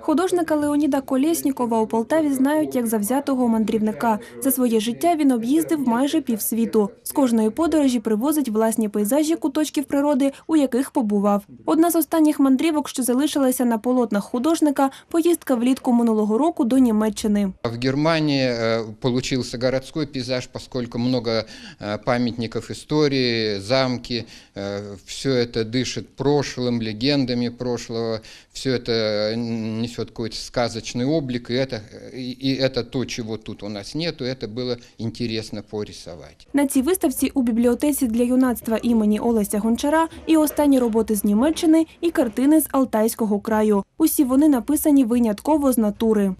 Художника Леоніда Колєснікова у Полтаві знають як завзятого мандрівника. За своє життя він об'їздив майже півсвіту. З кожної подорожі привозить власні пейзажі куточків природи, у яких побував. Одна з останніх мандрівок, що залишилася на полотнах художника, поїздка влітку минулого року до Німеччини. В Германии э, получился городской пейзаж, поскольку много э, памятников истории, замки, все это дышит прошлым, легендами прошлого, все это несет какой-то сказочный облик, и это, и, и это то, чего тут у нас нету, это было интересно порисовать. На цій виставці у бібліотеці для юнацтва імені Олеся Гончара і останні роботи з Німеччини, і картини з Алтайського краю. Усі вони написані винятково з натури.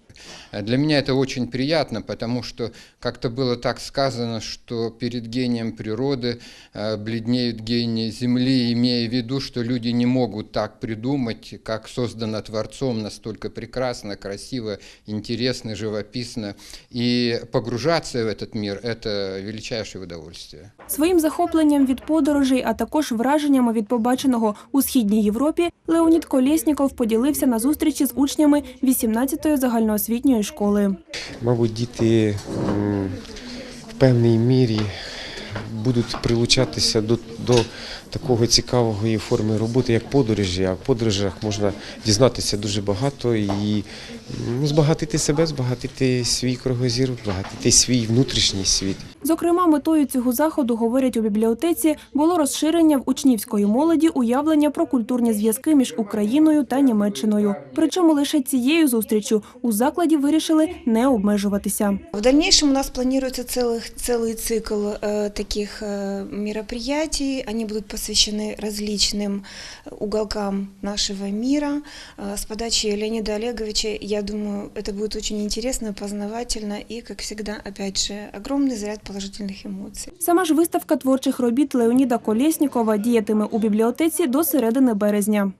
Для меня это очень приятно, потому что как-то было так сказано, что перед гением природы э, бледнеют гении Земли, имея в виду, что люди не могут так придумать, как создано Творцом, настолько прекрасно, красиво, интересно, живописно. И погружаться в этот мир – это величайшее удовольствие. Своїм захопленням від подорожей, а також враженнями від побаченого у східній Європі, Леонід Колєсніков поділився на зустрічі з учнями 18-ї загальноосвітньої школи. Мабуть, діти в певній мірі будуть прилучатися до, до такого цікавої форми роботи, як подорожі. А в подорожах можна дізнатися дуже багато і м, збагатити себе, збагатити свій кругозір, збагатити свій внутрішній світ. Зокрема, метою цього заходу, говорять у бібліотеці, було розширення в учнівської молоді уявлення про культурні зв'язки між Україною та Німеччиною. Причому лише цією зустрічю у закладі вирішили не обмежуватися. В дальнейшем у нас планируется целый, целый цикл э, таких э, мероприятий. Они будут посвящены различным уголкам нашего мира. Э, с подачи Леонида Олеговича, я думаю, это будет очень интересно, познавательно и, как всегда, опять же, огромный заряд положительных эмоций. Сама ж виставка творчих робіт Леоніда Колєснікова діятиме у бібліотеці до середини березня.